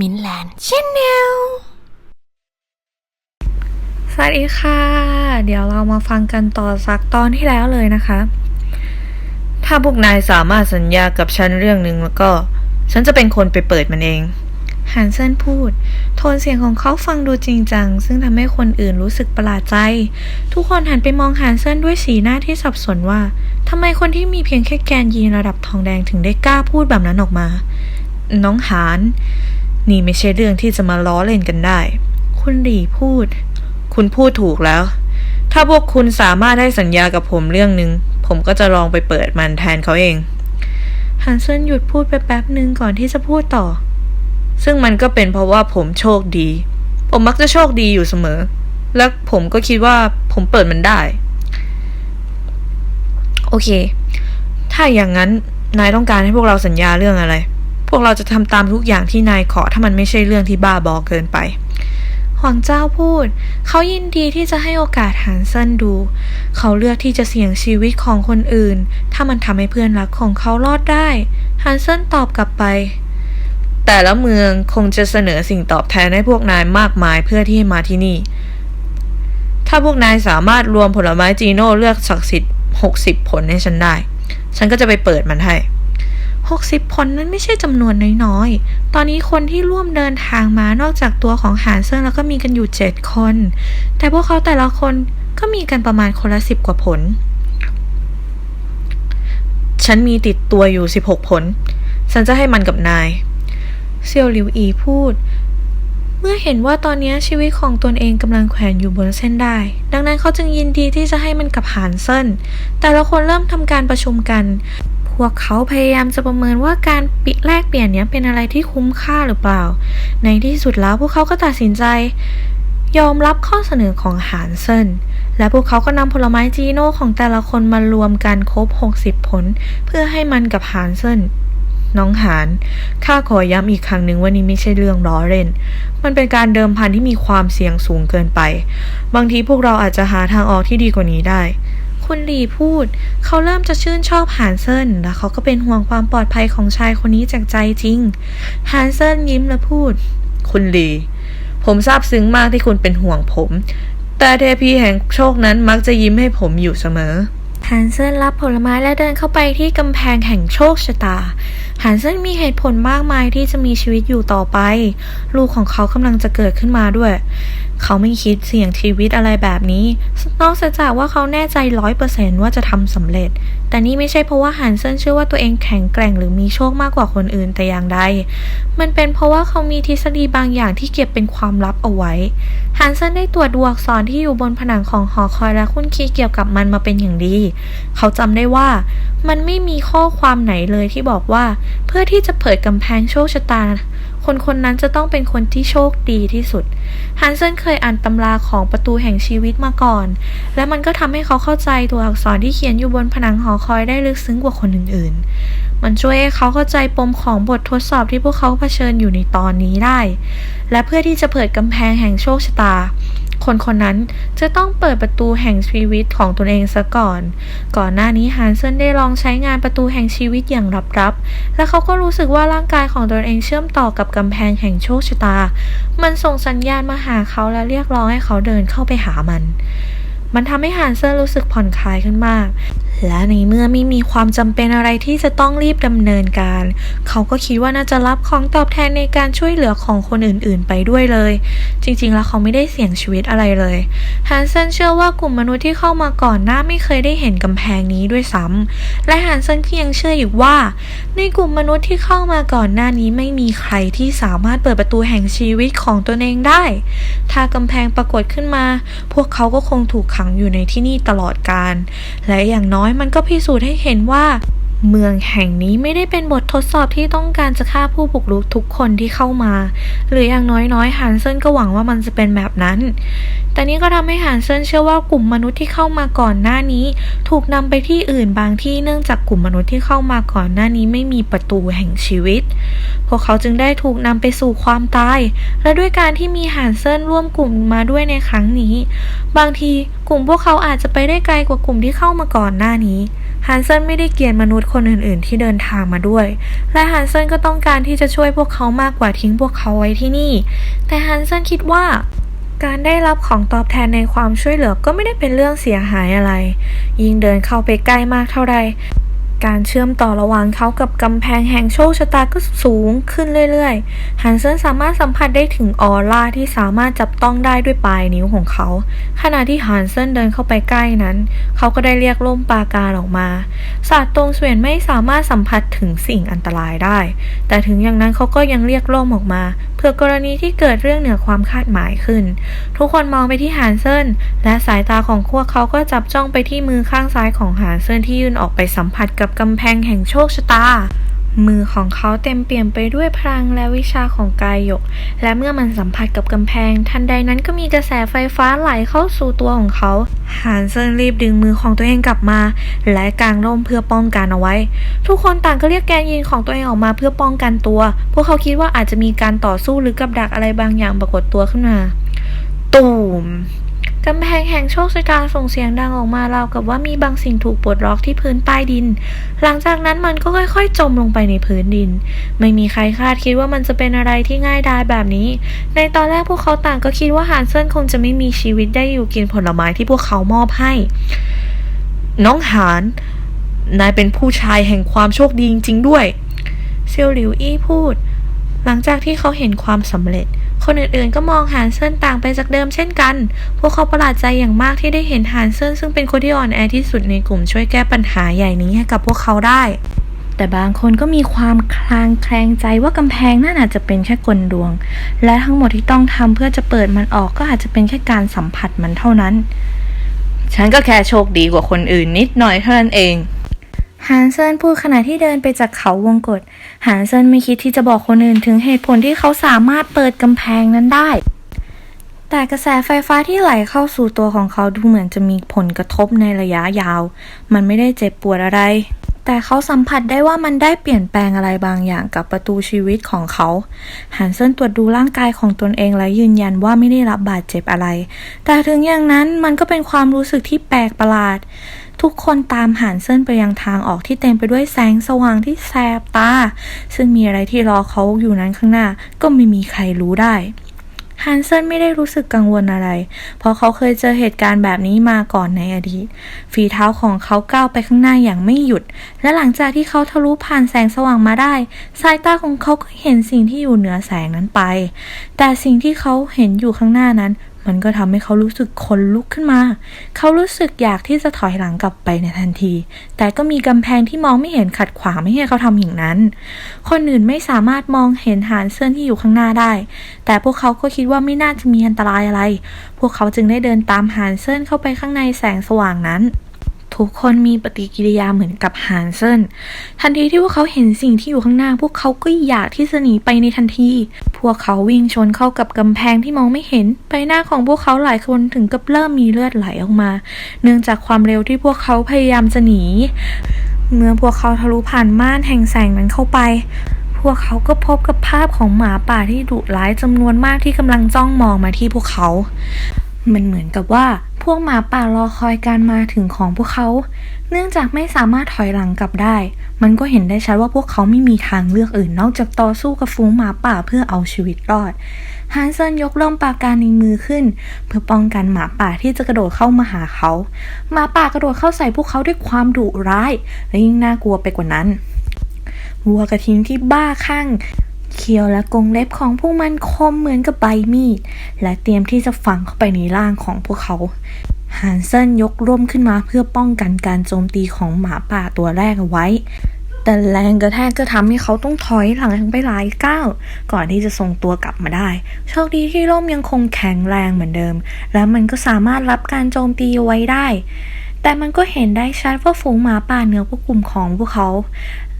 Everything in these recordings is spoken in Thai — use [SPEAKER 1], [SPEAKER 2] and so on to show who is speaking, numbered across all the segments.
[SPEAKER 1] มินแลนด์ชแนล
[SPEAKER 2] สวัสดีค่ะ เดี๋ยวเรามาฟังกันต่อจากตอนที่แล้วเลยนะคะ ถ้าพวกนายสามารถสัญญากับฉันเรื่องหนึ่งแล้วก็ ฉันจะเป็นคนไปเปิดมันเองฮันเซนพูด โทนเสียงของเขาฟังดูจริงจัง ซึ่งทำให้คนอื่นรู้สึกประหลาดใจ ทุกคนหันไปมองฮันเซนด้วยสีหน้าที่สับสนว่าทำไมคนที่มีเพียงแค่แกนยีนระดับทองแดงถึงได้กล้าพูดแบบนั้นออกมา น้องหาน นี่ไม่ใช่เรื่องที่จะมาล้อเล่นกันได้ คุณหลีพูด คุณพูดถูกแล้ว ถ้าพวกคุณสามารถให้สัญญากับผมเรื่องหนึ่งผมก็จะลองไปเปิดมันแทนเขาเองฮันเซนหยุดพูดไปแป๊บหนึ่งก่อนที่จะพูดต่อ ซึ่งมันก็เป็นเพราะว่าผมโชคดี ผมมักจะโชคดีอยู่เสมอ และผมก็คิดว่าผมเปิดมันได้ โอเค ถ้าอย่างนั้นนายต้องการให้พวกเราสัญญาเรื่องอะไร พวกเราจะทำตามทุกอย่างที่นายขอถ้ามันไม่ใช่เรื่องที่บ้าบอเกินไปหวังเจ้าพูด เขายินดีที่จะให้โอกาสฮันเซนดู เขาเลือกที่จะเสี่ยงชีวิตของคนอื่น ถ้ามันทำให้เพื่อนรักของเขารอดได้ฮันเซนตอบกลับไป แต่ละเมืองคงจะเสนอสิ่งตอบแทนให้พวกนายมากมายเพื่อที่มาที่นี่ ถ้าพวกนายสามารถรวมผลไม้จีโน่เลือกศักดิ์สิทธิ์หกสิบผลให้ฉันได้ ฉันก็จะไปเปิดมันให้ หกสิบคนนั้นไม่ใช่จำนวนน้อยๆ ตอนนี้คนที่ร่วมเดินทางมานอกจากตัวของหานเซิงแล้วก็มีกันอยู่เจ็ดคน แต่พวกเขาแต่ละคนก็มีกันประมาณคนละสิบกว่าผล ฉันมีติดตัวอยู่สิบหกผล ฉันจะให้มันกับนาย เซียวหลิวอีพูด เมื่อเห็นว่าตอนนี้ชีวิตของตนเองกำลังแขวนอยู่บนเส้นได้ ดังนั้นเขาจึงยินดีที่จะให้มันกับหานเซินแต่ละคนเริ่มทำการประชุมกัน วกเขาพยายามจะประเมินว่าการปิดแลกเปลี่ยนนี้เป็นอะไรที่คุ้มค่าหรือเปล่า ในที่สุดแล้วพวกเขาก็ตัดสินใจ ยอมรับข้อเสนอของหานเซินและพวกเขาก็นำผลไม้จีโน่ของแต่ละคนมารวมกันครบ 60 ผล เพื่อให้มันกับหานเซินน้องหานข้าขอย้ำอีกครั้งหนึ่งว่านี่ไม่ใช่เรื่องล้อเล่น มันเป็นการเดิมพันที่มีความเสี่ยงสูงเกินไป บางทีพวกเราอาจจะหาทางออกที่ดีกว่านี้ได้ คุณหลีพูด เขาเริ่มจะชื่นชอบฮานเซินและเขาก็เป็นห่วงความปลอดภัยของชายคนนี้จากใจจริงฮานเซินยิ้มและพูด คุณหลี ผมซาบซึ้งมากที่คุณเป็นห่วงผม แต่เทพีแห่งโชคนั้นมักจะยิ้มให้ผมอยู่เสมอฮันเซนรับผลไม้และเดินเข้าไปที่กำแพงแห่งโชคชะตาฮันเซนมีเหตุผลมากมายที่จะมีชีวิตอยู่ต่อไป ลูกของเขากำลังจะเกิดขึ้นมาด้วย เขาไม่คิดเสี่ยงชีวิตอะไรแบบนี้ นอกจากว่าเขาแน่ใจร้อยเปอร์เซนว่าจะทำสำเร็จ แต่นี่ไม่ใช่เพราะว่าฮันเซนเชื่อว่าตัวเองแข็งแกร่งหรือมีโชคมากกว่าคนอื่นแต่อย่างใด มันเป็นเพราะว่าเขามีทฤษฎีบางอย่างที่เก็บเป็นความลับเอาไว้ ฮันเซนได้ตรวจดูอักษรที่อยู่บนผนังของหอคอยและคุ้นคิดเกี่ยวกับมันมาเป็นอย่างดี เขาจำได้ว่ามันไม่มีข้อความไหนเลยที่บอกว่า เพื่อที่จะเปิดกำแพงโชคชะตา คนคนนั้นจะต้องเป็นคนที่โชคดีที่สุด ฮันเซนเคยอ่านตำราของประตูแห่งชีวิตมาก่อน และมันก็ทำให้เขาเข้าใจตัวอักษรที่เขียนอยู่บนผนังหอคอยได้ลึกซึ้งกว่าคนอื่นๆ มันช่วยให้เขาเข้าใจปมของบททดสอบที่พวกเขาเผชิญอยู่ในตอนนี้ได้ และเพื่อที่จะเปิดกำแพงแห่งโชคชะตา คนคนนั้นจะต้องเปิดประตูแห่งชีวิตของตนเองซะก่อน ก่อนหน้านี้ฮันเซนได้ลองใช้งานประตูแห่งชีวิตอย่างลับๆ และเขาก็รู้สึกว่าร่างกายของตนเองเชื่อมต่อกับกำแพงแห่งโชคชะตา มันส่งสัญญาณมาหาเขาและเรียกร้องให้เขาเดินเข้าไปหามัน มันทำให้ฮันเซนรู้สึกผ่อนคลายขึ้นมาก และในเมื่อไม่มีความจำเป็นอะไรที่จะต้องรีบดำเนินการ เขาก็คิดว่าน่าจะรับของตอบแทนในการช่วยเหลือของคนอื่นๆ ไปด้วยเลย จริงๆ แล้วเขาไม่ได้เสี่ยงชีวิตอะไรเลยฮันเซนเชื่อว่ากลุ่มมนุษย์ที่เข้ามาก่อนหน้าไม่เคยได้เห็นกำแพงนี้ด้วยซ้ำและฮันเซนก็ยังเชื่ออีกว่า ในกลุ่มมนุษย์ที่เข้ามาก่อนหน้านี้ไม่มีใครที่สามารถเปิดประตูแห่งชีวิตของตนเองได้ ถ้ากำแพงปรากฏขึ้นมา พวกเขาก็คงถูกขังอยู่ในที่นี่ตลอดกาลและอย่างน้อยมันก็พิสูจน์ให้เห็นว่า เมืองแห่งนี้ไม่ได้เป็นบททดสอบที่ต้องการจะฆ่าผู้บุกรุกทุกคนที่เข้ามา หรืออย่างน้อยๆฮันเซนก็หวังว่ามันจะเป็นแบบนั้น แต่นี่ก็ทำให้ฮันเซนเชื่อว่ากลุ่มมนุษย์ที่เข้ามาก่อนหน้านี้ ถูกนำไปที่อื่นบางที่เนื่องจากกลุ่มมนุษย์ที่เข้ามาก่อนหน้านี้ไม่มีประตูแห่งชีวิต พวกเขาจึงได้ถูกนำไปสู่ความตาย และด้วยการที่มีฮันเซนร่วมกลุ่มมาด้วยในครั้งนี้ บางทีกลุ่มพวกเขาอาจจะไปได้ไกลกว่ากลุ่มที่เข้ามาก่อนหน้านี้ ฮันเซนไม่ได้เกลียดมนุษย์คนอื่นๆ ที่เดินทางมาด้วย และฮันเซนก็ต้องการที่จะช่วยพวกเขามากกว่าทิ้งพวกเขาไว้ที่นี่ แต่ฮันเซนคิดว่าการได้รับของตอบแทนในความช่วยเหลือก็ไม่ได้เป็นเรื่องเสียหายอะไร ยิ่งเดินเข้าไปใกล้มากเท่าใด การเชื่อมต่อระหว่างเขากับกำแพงแห่งโชคชะตาก็สูงขึ้นเรื่อยๆ ฮันเซนสามารถสัมผัสได้ถึงออร่าที่สามารถจับต้องได้ด้วยปลายนิ้วของเขา ขณะที่ฮันเซนเดินเข้าไปใกล้นั้น เขาก็ได้เรียกล่มปาการออกมา สตว์ตรงเสวียนไม่สามารถสัมผัสถึงสิ่งอันตรายได้ แต่ถึงอย่างนั้นเขาก็ยังเรียกล่มออกมา เพื่อกรณีที่เกิดเรื่องเหนือความคาดหมายขึ้น ทุกคนมองไปที่ฮานเซนและสายตาของพวกเขาก็จับจ้องไปที่มือข้างซ้ายของฮานเซนที่ยื่นออกไปสัมผัสกับกำแพงแห่งโชคชะตา มือของเขาเต็มเปี่ยมไปด้วยพลังและวิชาของกายหยก และเมื่อมันสัมผัสกับกำแพง ทันใดนั้นก็มีกระแสไฟฟ้าไหลเข้าสู่ตัวของเขาฮานเซนรีบดึงมือของตัวเองกลับมา และกางร่มเพื่อป้องกันเอาไว้ ทุกคนต่างก็เรียกแกนยินของตัวเองออกมาเพื่อป้องกันตัว พวกเขาคิดว่าอาจจะมีการต่อสู้หรือกับดักอะไรบางอย่างปรากฏตัวขึ้นมาตูม กำแพงแห่งโชคชะตาส่งเสียงดังออกมาราวกับว่ามีบางสิ่งถูกปลดล็อกที่พื้นใต้ดิน หลังจากนั้นมันก็ค่อยๆ จมลงไปในพื้นดิน ไม่มีใครคาดคิดว่ามันจะเป็นอะไรที่ง่ายดายแบบนี้ ในตอนแรกพวกเขาต่างก็คิดว่าฮานเซินคงจะไม่มีชีวิตได้อยู่กินผลไม้ที่พวกเขามอบให้ น้องหานนายเป็นผู้ชายแห่งความโชคดีจริงๆด้วย เซียวหลิวอี้พูด หลังจากที่เขาเห็นความสำเร็จ คนอื่นๆ ก็มองหานเซินต่างไปจากเดิมเช่นกัน พวกเขาประหลาดใจอย่างมากที่ได้เห็นหานเซินซึ่งเป็นคนที่อ่อนแอที่สุดในกลุ่มช่วยแก้ปัญหาใหญ่นี้ให้กับพวกเขาได้ แต่บางคนก็มีความคลางแคลงใจว่ากำแพงนั่นอาจจะเป็นแค่กลดวง และทั้งหมดที่ต้องทำเพื่อจะเปิดมันออกก็อาจจะเป็นแค่การสัมผัสมันเท่านั้น
[SPEAKER 3] ฉันก็แค่โชคดีกว่าคนอื่นนิดหน่อยเท่านั้นเอง
[SPEAKER 2] ฮานเซินพูดขณะที่เดินไปจากเขาวงกฏฮานเซินไม่คิดที่จะบอกคนอื่นถึงเหตุผลที่เขาสามารถเปิดกำแพงนั้นได้ แต่กระแสไฟฟ้าที่ไหลเข้าสู่ตัวของเขาดูเหมือนจะมีผลกระทบในระยะยาว มันไม่ได้เจ็บปวดอะไร แต่เขาสัมผัสได้ว่ามันได้เปลี่ยนแปลงอะไรบางอย่างกับประตูชีวิตของเขาฮันเซินตรวจดูร่างกายของตนเองและยืนยันว่าไม่ได้รับบาดเจ็บอะไร แต่ถึงอย่างนั้นมันก็เป็นความรู้สึกที่แปลกประหลาด ทุกคนตามหานเซินไปยังทางออกที่เต็มไปด้วยแสงสว่างที่แสบตา ซึ่งมีอะไรที่รอเขาอยู่นั้นข้างหน้า ก็ไม่มีใครรู้ได้ฮันเซนไม่ได้รู้สึกกังวลอะไร เพราะเขาเคยเจอเหตุการณ์แบบนี้มาก่อนในอดีต ฝีเท้าของเขาก้าวไปข้างหน้าอย่างไม่หยุด และหลังจากที่เขาทะลุผ่านแสงสว่างมาได้ สายตาของเขาก็เห็นสิ่งที่อยู่เหนือแสงนั้นไป แต่สิ่งที่เขาเห็นอยู่ข้างหน้านั้น มันก็ทำให้เขารู้สึกขนลุกขึ้นมา เขารู้สึกอยากที่จะถอยหลังกลับไปในทันที แต่ก็มีกำแพงที่มองไม่เห็นขัดขวางไม่ให้เขาทำอย่างนั้น คนอื่นไม่สามารถมองเห็นหานเสื้อที่อยู่ข้างหน้าได้ แต่พวกเขาก็คิดว่าไม่น่าจะมีอันตรายอะไร พวกเขาจึงได้เดินตามหานเซินเข้าไปข้างในแสงสว่างนั้น ทุกคนมีปฏิกิริยาเหมือนกับฮานเซนทันทีที่พวกเขาเห็นสิ่งที่อยู่ข้างหน้า พวกเขาก็อยากที่จะหนีไปในทันที พวกเขาวิ่งชนเข้ากับกำแพงที่มองไม่เห็นใบหน้าของพวกเขาหลายคนถึงกับเริ่มมีเลือดไหลออกมา เนื่องจากความเร็วที่พวกเขาพยายามจะหนี เมื่อพวกเขาทะลุผ่านม่านแห่งแสงนั้นเข้าไปพวกเขาก็พบกับภาพของหมาป่าที่ดุร้ายจำนวนมากที่กำลังจ้องมองมาที่พวกเขา มันเหมือนกับว่า วกหมาป่ารอคอยการมาถึงของพวกเขา เนื่องจากไม่สามารถถอยหลังกลับได้ มันก็เห็นได้ชัดว่าพวกเขาไม่มีทางเลือกอื่นนอกจากต่อสู้กับฝูงหมาป่าเพื่อเอาชีวิตรอด ฮันเซนยกล่มปราการในมือขึ้น เพื่อป้องกันหมาป่าที่จะกระโดดเข้ามาหาเขา หมาป่ากระโดดเข้าใส่พวกเขาด้วยความดุร้าย และยิ่งน่ากลัวไปกว่านั้นวัวกระทิงที่บ้าคลั่ง เขียวและกรงเล็บของพวกมันคมเหมือนกับใบมีด และเตรียมที่จะฝังเข้าไปในร่างของพวกเขาฮันเซนยกร่มขึ้นมาเพื่อป้องกันการโจมตีของหมาป่าตัวแรกเอาไว้ แต่แรงกระแทกก็ทำให้เขาต้องถอยหลังไปหลายก้าว ก่อนที่จะส่งตัวกลับมาได้ โชคดีที่ร่มยังคงแข็งแรงเหมือนเดิม และมันก็สามารถรับการโจมตีไว้ได้แต่มันก็เห็นได้ชัดว่าฝูงหมาป่าเหนือพวกกลุ่มของพวกเขา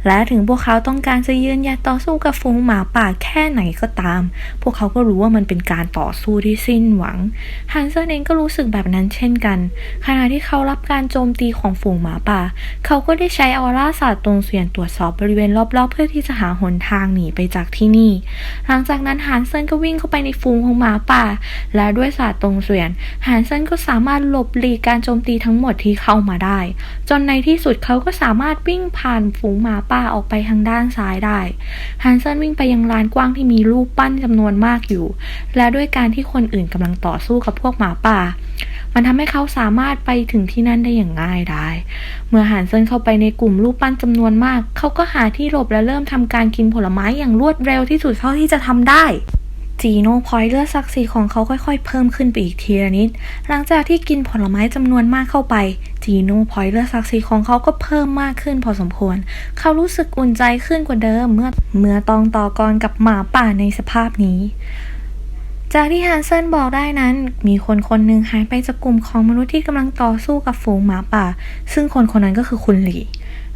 [SPEAKER 2] และถึงพวกเขาต้องการจะยืนหยัดต่อสู้กับฝูงหมาป่าแค่ไหนก็ตาม พวกเขาก็รู้ว่ามันเป็นการต่อสู้ที่สิ้นหวัง ฮันเซนเองก็รู้สึกแบบนั้นเช่นกัน ขณะที่เขารับการโจมตีของฝูงหมาป่า เขาก็ได้ใช้ออร่าศาสตร์ตรงเสียนตรวจสอบบริเวณรอบๆ เพื่อที่จะหาหนทางหนีไปจากที่นี่ หลังจากนั้นฮันเซนก็วิ่งเข้าไปในฝูงของหมาป่า และด้วยศาสตร์ตรงเสียนฮันเซนก็สามารถหลบหลีกการโจมตีทั้งหมดที่เข้ามาได้ จนในที่สุดเขาก็สามารถวิ่งผ่านฝูงหมาป่าออกไปทางด้านซ้ายได้ ฮันเซนวิ่งไปยังลานกว้างที่มีรูปปั้นจำนวนมากอยู่ และด้วยการที่คนอื่นกำลังต่อสู้กับพวกหมาป่า มันทำให้เขาสามารถไปถึงที่นั่นได้อย่างง่ายดาย เมื่อฮันเซนเข้าไปในกลุ่มรูปปั้นจำนวนมาก เขาก็หาที่หลบและเริ่มทำการกินผลไม้อย่างรวดเร็วที่สุดเท่าที่จะทำได้ จีโน่พอยต์เลือดศักดิ์ศรีของเขาค่อยๆ เพิ่มขึ้นไปอีกทีละนิด หลังจากที่กินผลไม้จำนวนมากเข้าไป จีโน่พอยต์เลือดศักดิ์ศรีของเขาก็เพิ่มมากขึ้นพอสมควร เขารู้สึกอุ่นใจขึ้นกว่าเดิมเมื่อเมื่อตองต่อกรกับหมาป่าในสภาพนี้ จากที่ฮันเซนบอกได้นั้น มีคนคนหนึ่งหายไปจากกลุ่มของมนุษย์ที่กำลังต่อสู้กับฝูงหมาป่า ซึ่งคนคนนั้นก็คือคุณหลี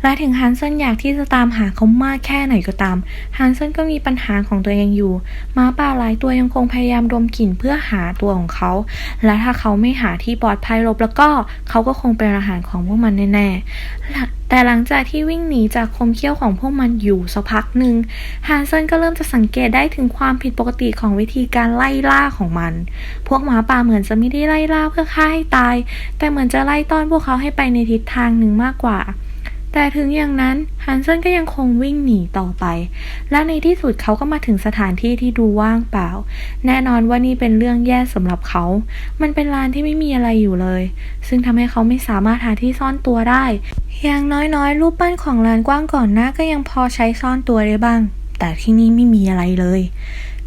[SPEAKER 2] และถึงฮันเซนอยากที่จะตามหาเขามากแค่ไหนก็ตาม ฮันเซนก็มีปัญหาของตัวเองอยู่หมาป่าหลายตัวยังคงพยายามดมกลิ่นเพื่อหาตัวของเขา และถ้าเขาไม่หาที่ปลอดภัยลบแล้วก็เขาก็คงเป็นอาหารของพวกมันแน่ๆและแต่หลังจากที่วิ่งหนีจากคมเขี้ยวของพวกมันอยู่สักพักหนึ่งฮันเซนก็เริ่มจะสังเกตได้ถึงความผิดปกติของวิธีการไล่ล่าของมัน พวกหมาป่าเหมือนจะไม่ได้ไล่ล่าเพื่อฆ่าให้ตาย แต่เหมือนจะไล่ต้อนพวกเขาให้ไปในทิศทางหนึ่งมากกว่า แต่ถึงอย่างนั้นฮันเซนก็ยังคงวิ่งหนีต่อไป และในที่สุดเขาก็มาถึงสถานที่ที่ดูว่างเปล่า แน่นอนว่านี่เป็นเรื่องแย่สำหรับเขา มันเป็นลานที่ไม่มีอะไรอยู่เลย ซึ่งทำให้เขาไม่สามารถหาที่ซ่อนตัวได้ อย่างน้อยๆ รูปปั้นของลานกว้างก่อนหน้าก็ยังพอใช้ซ่อนตัวได้บ้าง แต่ที่นี่ไม่มีอะไรเลย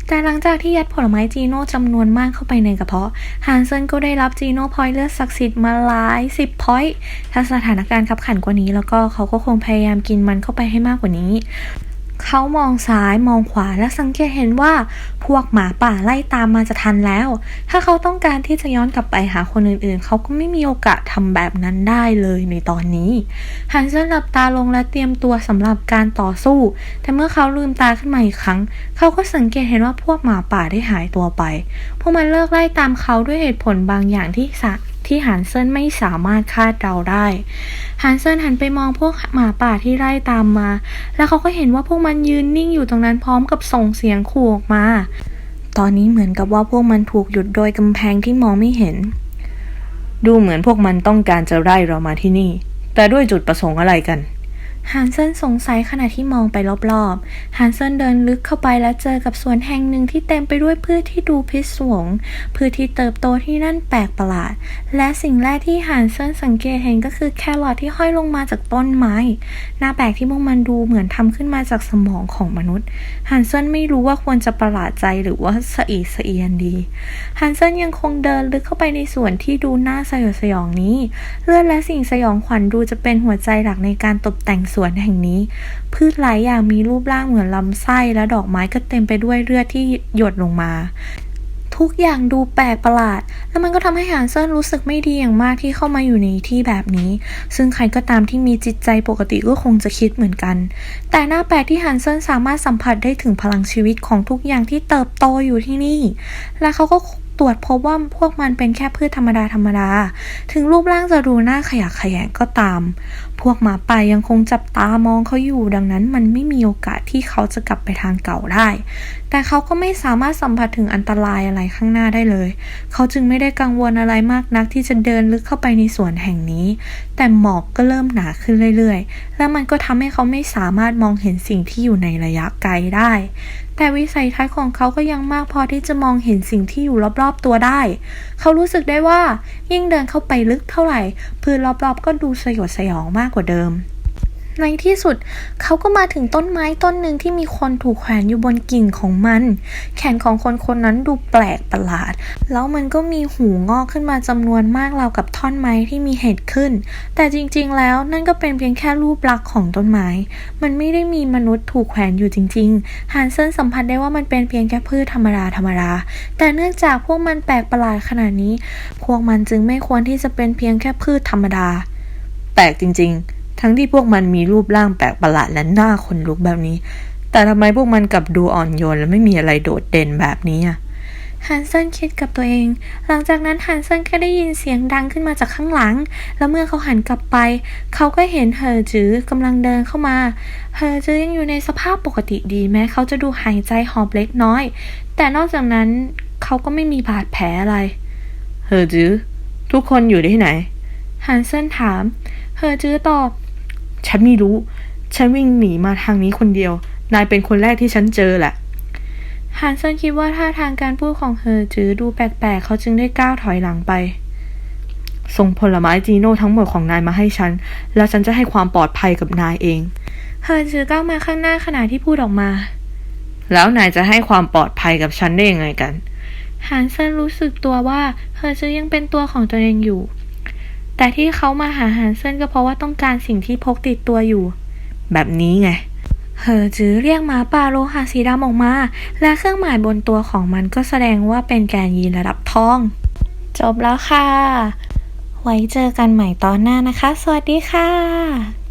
[SPEAKER 2] แต่หลังจากที่ยัดผลไม้จีโน่จำนวนมากเข้าไปในกระเพาะฮานเซนก็ได้รับจีโน่พอยเลือดศักดิ์สิทธิ์มาหลายสิบพอยต์ถ้าสถานการณ์ขับขันกว่านี้ แล้วก็เขาก็คงพยายามกินมันเข้าไปให้มากกว่านี้ เขามองซ้ายมองขวาและสังเกตเห็นว่า พวกหมาป่าไล่ตามมาจะทันแล้ว ถ้าเขาต้องการที่จะย้อนกลับไปหาคนอื่นๆ เขาก็ไม่มีโอกาสทำแบบนั้นได้เลยในตอนนี้ฮันเซนหลับตาลงและเตรียมตัวสำหรับการต่อสู้ แต่เมื่อเขาลืมตาขึ้นมาอีกครั้ง เขาก็สังเกตเห็นว่าพวกหมาป่าได้หายตัวไป พวกมันเลิกไล่ตามเขาด้วยเหตุผลบางอย่างที่สะ ที่ฮันเซนไม่สามารถคาดเดาได้ฮันเซนหันไปมองพวกหมาป่าที่ไล่ตามมา แล้วเขาก็เห็นว่าพวกมันยืนนิ่งอยู่ตรงนั้นพร้อมกับส่งเสียงขู่ออกมา ตอนนี้เหมือนกับว่าพวกมันถูกหยุดโดยกำแพงที่มองไม่เห็น ดูเหมือนพวกมันต้องการจะไล่เรามาที่นี่ แต่ด้วยจุดประสงค์อะไรกัน ฮันเซนสงสัยขณะที่มองไปรอบๆ ฮันเซนเดินลึกเข้าไปและเจอกับสวนแห่งหนึ่งที่เต็มไปด้วยพืชที่ดูพิศวง พืชที่เติบโตที่นั่นแปลกประหลาด และสิ่งแรกที่ฮันเซนสังเกตเห็นก็คือแครอทที่ห้อยลงมาจากต้นไม้ หน้าแปลกที่พวกมันดูเหมือนทำขึ้นมาจากสมองของมนุษย์ ฮันเซนไม่รู้ว่าควรจะประหลาดใจหรือว่าสะอีสะเอียนดี ฮันเซนยังคงเดินลึกเข้าไปในสวนที่ดูน่าสยดสยองนี้ เลือดและสิ่งสยองขวัญดูจะเป็นหัวใจหลักในการตกแต่งสวนแห่งนี้ พืชหลายอย่างมีรูปร่างเหมือนลำไส้และดอกไม้ก็เต็มไปด้วยเลือดที่หยดลงมา ทุกอย่างดูแปลกประหลาด แล้วมันก็ทำให้ฮันเซินรู้สึกไม่ดีอย่างมากที่เข้ามาอยู่ในที่แบบนี้ ซึ่งใครก็ตามที่มีจิตใจปกติก็คงจะคิดเหมือนกัน แต่หน้าแปลกที่ฮันเซินสามารถสัมผัสได้ถึงพลังชีวิตของทุกอย่างที่เติบโตอยู่ที่นี่ และเขาก็ตรวจพบว่าพวกมันเป็นแค่พืชธรรมดาธรรมดา ถึงรูปร่างจะดูน่าขยะแขยงก็ตามพวกหมาป่ายังคงจับตามองเขาอยู่ดังนั้นมันไม่มีโอกาสที่เขาจะกลับไปทางเก่าได้ แต่เขาก็ไม่สามารถสัมผัสถึงอันตรายอะไรข้างหน้าได้เลย เขาจึงไม่ได้กังวลอะไรมากนักที่จะเดินลึกเข้าไปในสวนแห่งนี้ แต่หมอกก็เริ่มหนาขึ้นเรื่อยๆ และมันก็ทำให้เขาไม่สามารถมองเห็นสิ่งที่อยู่ในระยะไกลได้ แต่วิสัยทัศน์ของเขาก็ยังมากพอที่จะมองเห็นสิ่งที่อยู่รอบๆตัวได้ เขารู้สึกได้ว่ายิ่งเดินเข้าไปลึกเท่าไหร่ พื้นรอบๆก็ดูสยดสยองมากกว่าเดิม ในที่สุดเขาก็มาถึงต้นไม้ต้นหนึ่งที่มีคนถูกแขวนอยู่บนกิ่งของมัน แขนของคนคนนั้นดูแปลกประหลาด แล้วมันก็มีหูงอกขึ้นมาจำนวนมากราวกับท่อนไม้ที่มีเห็ดขึ้น แต่จริงๆแล้วนั่นก็เป็นเพียงแค่รูปลักษณ์ของต้นไม้ มันไม่ได้มีมนุษย์ถูกแขวนอยู่จริงๆฮันเซนสัมผัสได้ว่ามันเป็นเพียงแค่พืชธรรมดาธรรมดาแต่เนื่องจากพวกมันแปลกประหลาดขนาดนี้ พวกมันจึงไม่ควรที่จะเป็นเพียงแค่พืชธรรมดา แปลกจริงๆ
[SPEAKER 3] ทั้งที่พวกมันมีรูปร่างแปลกประหลาดและหน้าขนลุกแบบนี้ แต่ทำไมพวกมันกลับดูอ่อนโยนและไม่มีอะไรโดดเด่นแบบนี้อะ
[SPEAKER 2] ฮันเซนคิดกับตัวเอง หลังจากนั้นฮันเซนก็ได้ยินเสียงดังขึ้นมาจากข้างหลัง แล้วเมื่อเขาหันกลับไป เขาก็เห็นเฮอจื้อกำลังเดินเข้ามา เฮอจื้อยังอยู่ในสภาพปกติดีแม้เขาจะดูหายใจหอบเล็กน้อย แต่นอกจากนั้นเขาก็ไม่มีบาดแผลอะไร
[SPEAKER 3] เฮอจื้อทุกคนอยู่ที่ไหน
[SPEAKER 2] ฮันเซนถาม เฮอจื้อตอบ
[SPEAKER 3] ฉันไม่รู้ ฉันวิ่งหนีมาทางนี้คนเดียว นายเป็นคนแรกที่ฉันเจอแหละ
[SPEAKER 2] ฮันเซนคิดว่าท่าทางการพูดของเฮอจื้อดูแปลกๆ เขาจึงได้ก้าวถอยหลังไป
[SPEAKER 3] ส่งผลไม้จีโน่ทั้งหมดของนายมาให้ฉัน แล้วฉันจะให้ความปลอดภัยกับนายเอง
[SPEAKER 2] เฮอจื้อก้าวมาข้างหน้าขณะที่พูดออกมา
[SPEAKER 3] แล้วนายจะให้ความปลอดภัยกับฉันได้ยังไงกัน
[SPEAKER 2] ฮันเซนรู้สึกตัวว่าเฮอจื้อยังเป็นตัวของตัวเองอยู่ แต่ที่เขามาหาฮันเซนก็เพราะว่าต้องการสิ่งที่พกติดตัวอยู่
[SPEAKER 3] แบบนี้ไง
[SPEAKER 2] เฮอจือเรียกหมาป่าโลหะสีดำออกมา และเครื่องหมายบนตัวของมันก็แสดงว่าเป็นแกนยีนระดับทอง จบแล้วค่ะ ไว้เจอกันใหม่ตอนหน้านะคะ สวัสดีค่ะ